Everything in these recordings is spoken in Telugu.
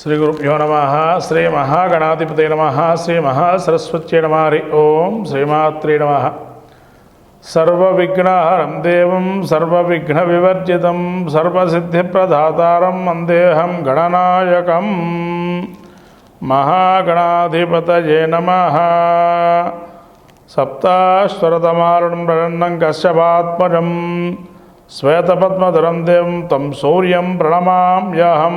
శ్రీ గురుభ్యో నమ శ్రీ మహాగణాధిపతి నమ శ్రీ మహాసరస్వత్యై నమ హరి ఓం శ్రీమాత్రే నమ. సర్వవిఘ్నహరం దేవం సర్వవిఘ్న వివర్జితం సర్వసిద్ధిప్రదాతారం వందేహం గణనాయకం. మహాగణాధిపతయే నమ. సప్తాశ్వరతమారుణం ప్రణన్నం కశ్యపాత్మజం శ్వేతపద్మధరం దేవం తం శౌర్యం ప్రణమామ్యహం.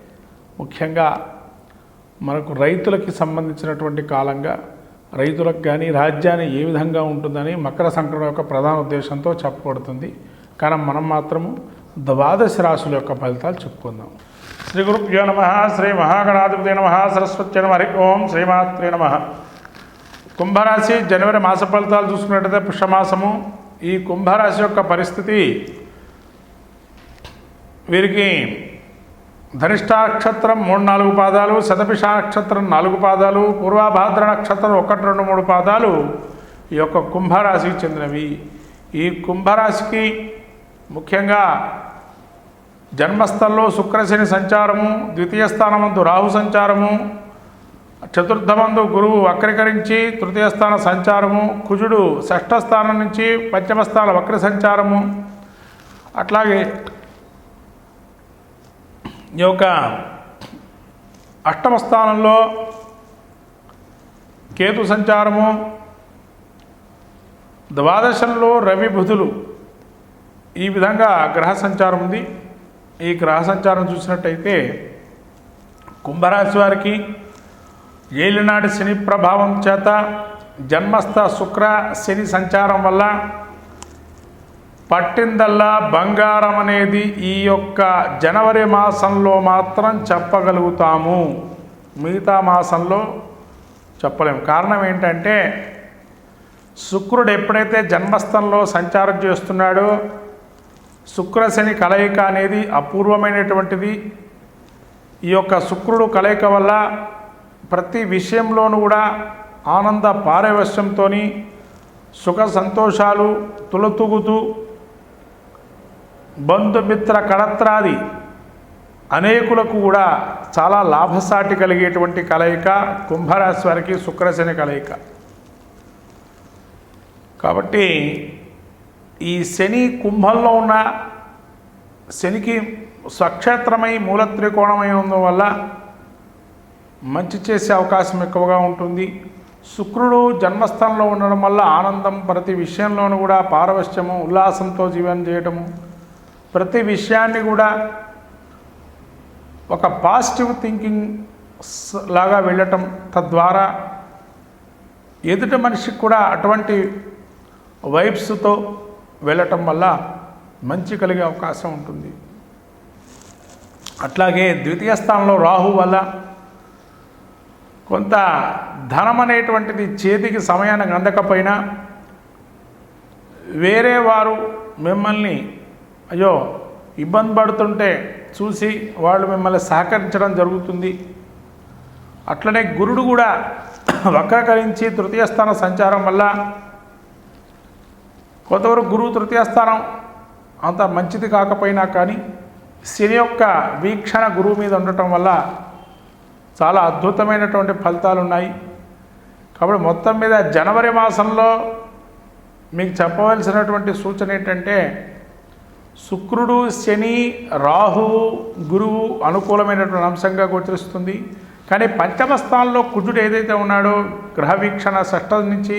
ముఖ్యంగా మనకు రైతులకి సంబంధించినటువంటి కాలంగా రైతులకు కానీ రాజ్యాన్ని ఏ విధంగా ఉంటుందని మకర సంక్రమణ యొక్క ప్రధాన ఉద్దేశంతో చెప్పబడుతుంది. కానీ మనం మాత్రము ద్వాదశ రాశుల యొక్క ఫలితాలు చెప్పుకుందాం. శ్రీ గురుభ్యో నమ శ్రీ మహాగణాధిపతి నమ సరస్వతి నమ హరి ఓం శ్రీమాత్రే నమ. కుంభరాశి జనవరి మాస ఫలితాలు చూసుకున్నట్టయితే పుష్యమాసము. ఈ కుంభరాశి యొక్క పరిస్థితి వీరికి ధనిష్టాక్షత్రం మూడు నాలుగు పాదాలు శతపిషాక్షత్రం నాలుగు పాదాలు పూర్వాభాద్ర నక్షత్రం ఒకటి రెండు మూడు పాదాలు ఈ యొక్క కుంభరాశికి చెందినవి. ఈ కుంభరాశికి ముఖ్యంగా జన్మస్థల్లో శుక్రశని సంచారము ద్వితీయ స్థానమందు రాహు సంచారము చతుర్థమందు గురువు వక్రీకరించి తృతీయ స్థాన సంచారము కుజుడు షష్ఠ స్థానం నుంచి పంచమ స్థాన వక్ర సంచారము అట్లాగే ఈ యొక్క అష్టమ స్థానంలో కేతు సంచారము ద్వాదశంలో రవి బుధులు. ఈ విధంగా గ్రహ సంచారం ఉంది. ఈ గ్రహ సంచారం చూసినట్టయితే కుంభరాశి వారికి ఏలినాటి శని ప్రభావం చేత జన్మస్థ శుక్ర శని సంచారం వల్ల పట్టిందల్లా బంగారం అనేది ఈ యొక్క జనవరి మాసంలో మాత్రం చెప్పగలుగుతాము. మిగతా మాసంలో చెప్పలేము కారణం ఏంటంటే శుక్రుడు ఎప్పుడైతే జన్మస్థంలో సంచారం చేస్తున్నాడో శుక్రశని కలయిక అనేది అపూర్వమైనటువంటిది. ఈ యొక్క శుక్రుడు కలయిక వల్ల ప్రతి విషయంలోనూ కూడా ఆనంద పారవశ్యంతో సుఖ సంతోషాలు తులతూగుతూ బంధుమిత్ర కడత్రాది అనేకులకు కూడా చాలా లాభసాటి కలిగేటువంటి కలయిక కుంభరాశి వారికి శుక్రశని కలయిక. కాబట్టి ఈ శని కుంభంలో ఉన్న శనికి స్వక్షేత్రమై మూల త్రికోణమై వల్ల మంచి చేసే అవకాశం ఎక్కువగా ఉంటుంది. శుక్రుడు జన్మస్థానంలో ఉండడం వల్ల ఆనందం ప్రతి విషయంలోనూ కూడా పారవశ్యము ఉల్లాసంతో జీవనం చేయటము ప్రతి విషయాన్ని కూడా ఒక పాజిటివ్ థింకింగ్ లాగా వెళ్ళటం తద్వారా ఎదుటి మనిషికి కూడా అటువంటి వైబ్స్తో వెళ్ళటం వల్ల మంచి కలిగే అవకాశం ఉంటుంది. అట్లాగే ద్వితీయ స్థానంలో రాహు వల్ల కొంత ధనం అనేటువంటిది చేతికి సమయానికి అందకపోయినా వేరే వారు మిమ్మల్ని అయ్యో ఇబ్బంది పడుతుంటే చూసి వాళ్ళు మిమ్మల్ని సహకరించడం జరుగుతుంది. అట్లనే గురుడు కూడా వక్రకరించి తృతీయ స్థాన సంచారం వల్ల కొంతవరకు గురువు తృతీయ స్థానం అంత మంచిది కాకపోయినా కానీ శని యొక్క వీక్షణ గురువు మీద ఉండటం వల్ల చాలా అద్భుతమైనటువంటి ఫలితాలు ఉన్నాయి. కాబట్టి మొత్తం మీద జనవరి మాసంలో మీకు చెప్పవలసినటువంటి సూచన ఏంటంటే శుక్రుడు శని రాహువు గురువు అనుకూలమైనటువంటి అంశంగా గోచరిస్తుంది. కానీ పంచమ స్థానంలో కుజుడు ఏదైతే ఉన్నాడో గ్రహ వీక్షణ షష్ట నుంచి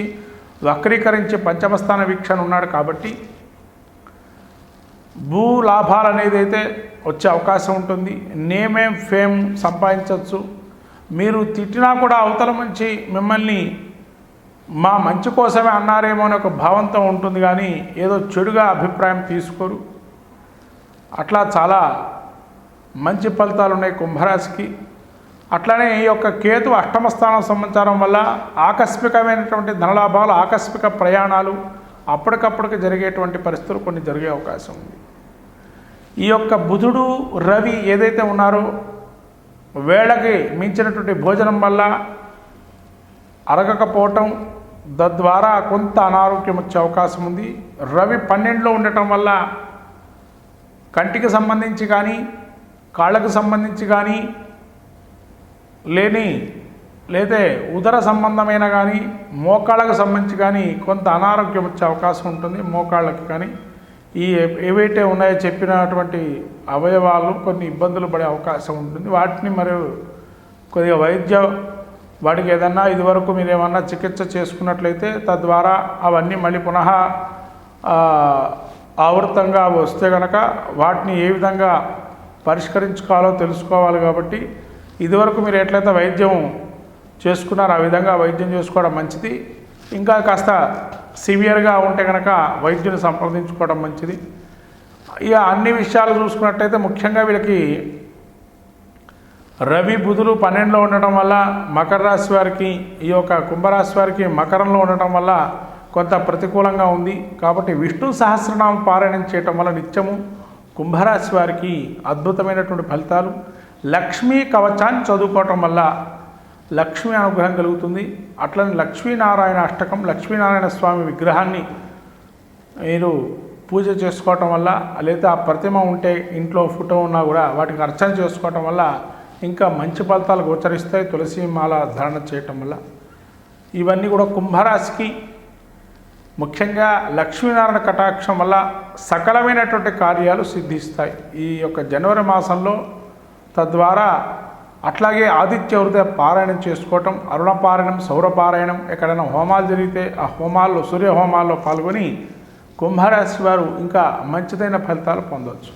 వక్రీకరించి పంచమస్థాన వీక్షణ ఉన్నాడు కాబట్టి భూ లాభాలు అనేది అయితే వచ్చే అవకాశం ఉంటుంది. నేమేం ఫేమ్ సంపాదించవచ్చు. మీరు తిట్టినా కూడా అవతల నుంచి మిమ్మల్ని మా మంచి కోసమే అన్నారేమో అనే ఒక భావంతో ఉంటుంది కానీ ఏదో చెడుగా అభిప్రాయం తీసుకోరు. అట్లా చాలా మంచి ఫలితాలు ఉన్నాయి కుంభరాశికి. అట్లనే ఈ యొక్క కేతు అష్టమ స్థానం సంబంచారం వల్ల ఆకస్మికమైనటువంటి ధనలాభాలు ఆకస్మిక ప్రయాణాలు అప్పటికప్పటికి జరిగేటువంటి పరిస్థితులు కొన్ని జరిగే అవకాశం ఉంది. ఈ యొక్క బుధుడు రవి ఏదైతే ఉన్నారో వేళకి మించినటువంటి భోజనం వల్ల అరగకపోవటం తద్వారా కొంత అనారోగ్యం వచ్చే అవకాశం ఉంది. రవి పన్నెండులో ఉండటం వల్ల కంటికి సంబంధించి కానీ కాళ్ళకు సంబంధించి కానీ లేని లేదా ఉదర సంబంధమైన కానీ మోకాళ్ళకు సంబంధించి కానీ కొంత అనారోగ్యం వచ్చే అవకాశం ఉంటుంది. మోకాళ్ళకి కానీ ఈ ఏవైతే ఉన్నాయో చెప్పినటువంటి అవయవాలు కొన్ని ఇబ్బందులు పడే అవకాశం ఉంటుంది. వాటిని మరి కొద్దిగా వైద్య వాడికి ఏదన్నా ఇదివరకు మీరు ఏమన్నా చికిత్స చేసుకున్నట్లయితే తద్వారా అవన్నీ మళ్ళీ పునః ఆవృతంగా వస్తే కనుక వాటిని ఏ విధంగా పరిష్కరించుకోవాలో తెలుసుకోవాలి కాబట్టి ఇదివరకు మీరు ఎట్లయితే వైద్యం చేసుకున్నారో ఆ విధంగా వైద్యం చేసుకోవడం మంచిది. ఇంకా కాస్త సివియర్గా ఉంటే కనుక వైద్యుని సంప్రదించుకోవడం మంచిది. ఇక అన్ని విషయాలు చూసుకున్నట్టయితే ముఖ్యంగా వీళ్ళకి రవి బుధులు పన్నెండులో ఉండటం వల్ల మకర రాశి వారికి ఈ యొక్క కుంభరాశి వారికి మకరంలో ఉండటం వల్ల కొంత ప్రతికూలంగా ఉంది. కాబట్టి విష్ణు సహస్రనామ పారాయణం చేయటం వల్ల నిత్యము కుంభరాశి వారికి అద్భుతమైనటువంటి ఫలితాలు. లక్ష్మీ కవచాన్ని చదువుకోవటం వల్ల లక్ష్మీ అనుగ్రహం కలుగుతుంది. అట్లనే లక్ష్మీనారాయణ అష్టకం లక్ష్మీనారాయణ స్వామి విగ్రహాన్ని మీరు పూజ చేసుకోవటం వల్ల లేదా ఆ ప్రతిమ ఉంటే ఇంట్లో ఫోటో ఉన్నా కూడా వాటికి అర్చన చేసుకోవటం వల్ల ఇంకా మంచి ఫలితాలు గోచరిస్తాయి. తులసి మాల ధారణ చేయటం వల్ల. ఇవన్నీ కూడా కుంభరాశికి ముఖ్యంగా లక్ష్మీనారాయణ కటాక్షం వల్ల సకలమైనటువంటి కార్యాలు సిద్ధిస్తాయి. ఈ యొక్క జనవరి మాసంలో తద్వారా అట్లాగే ఆదిత్య హృదయ పారాయణం చేసుకోవటం అరుణపారాయణం సౌరపారాయణం ఎక్కడైనా హోమాలు జరిగితే ఆ హోమాల్లో సూర్య హోమాల్లో పాల్గొని కుంభరాశి వారు ఇంకా మంచిదైన ఫలితాలు పొందవచ్చు